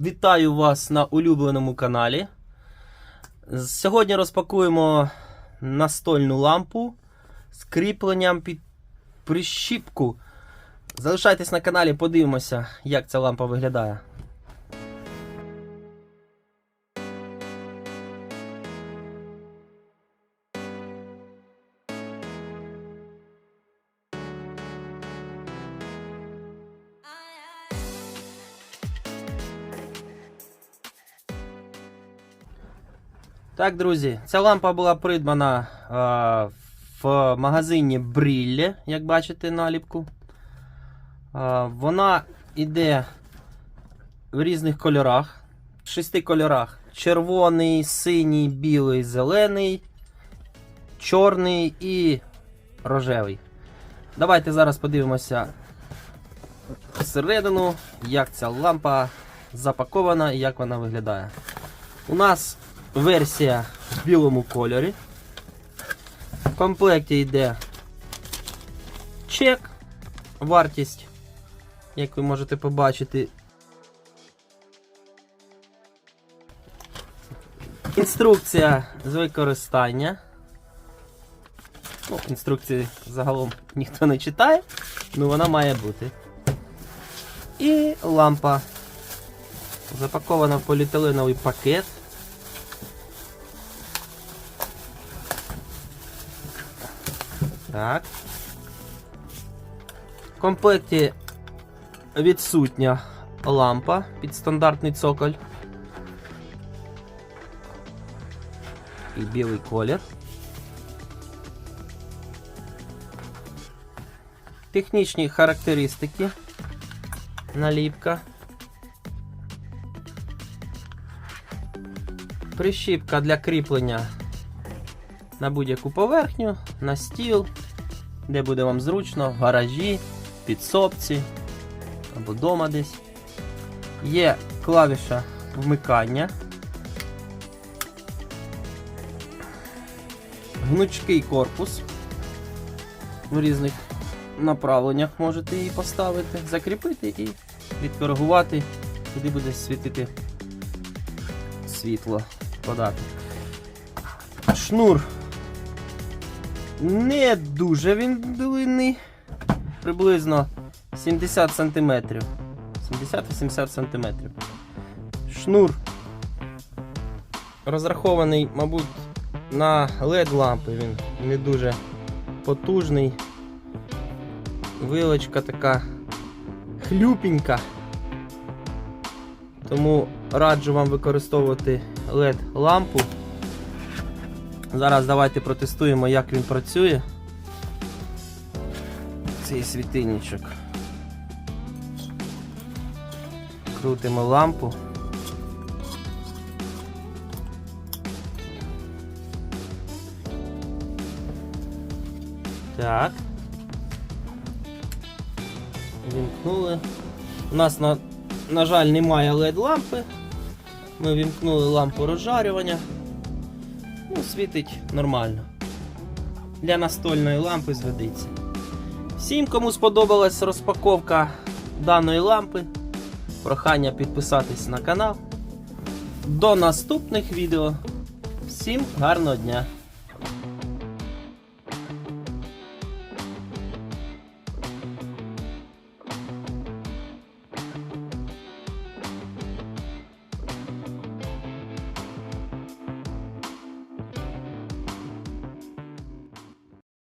Вітаю вас на улюбленому каналі. Сьогодні розпакуємо настольну лампу з кріпленням під прищіпку. Залишайтесь на каналі, подивимося, як ця лампа виглядає. Так, друзі, ця лампа була придбана е, в магазині Бріллі, як бачите наліпку. Е, вона йде в різних кольорах. В шести кольорах: червоний, синій, білий, зелений, чорний і рожевий. Давайте зараз подивимося всередину, як ця лампа запакована і як вона виглядає. У нас версія в білому кольорі. В комплекті йде чек, вартість, як ви можете побачити. Інструкція з використання. Ну, інструкції загалом ніхто не читає, але вона має бути. І лампа запакована в поліетиленовий пакет. Так. В комплекті відсутня лампа під стандартний цоколь. І білий колір. Технічні характеристики. Наліпка. Прищіпка для кріплення на будь-яку поверхню, на стіл, де буде вам зручно, в гаражі, підсобці або вдома десь. Є клавіша вмикання. Гнучкий корпус. В різних направленнях можете її поставити, закріпити і відкоригувати, куди буде світити світло подати. Шнур не дуже він длинний, приблизно 70 см. 70-80 см. Шнур розрахований, мабуть, на LED лампи, він не дуже потужний. Вилочка така хлюпенька. Тому раджу вам використовувати LED лампу. Зараз давайте протестуємо, як він працює. Цей світильничок. Крутимо лампу. Так. Вімкнули. У нас, на, на жаль, немає LED лампи. Ми вімкнули лампу розжарювання. Ну, світить нормально. Для настольної лампи зведеться. Всім, кому сподобалась розпаковка даної лампи, прохання підписатись на канал. До наступних відео. Всім гарного дня!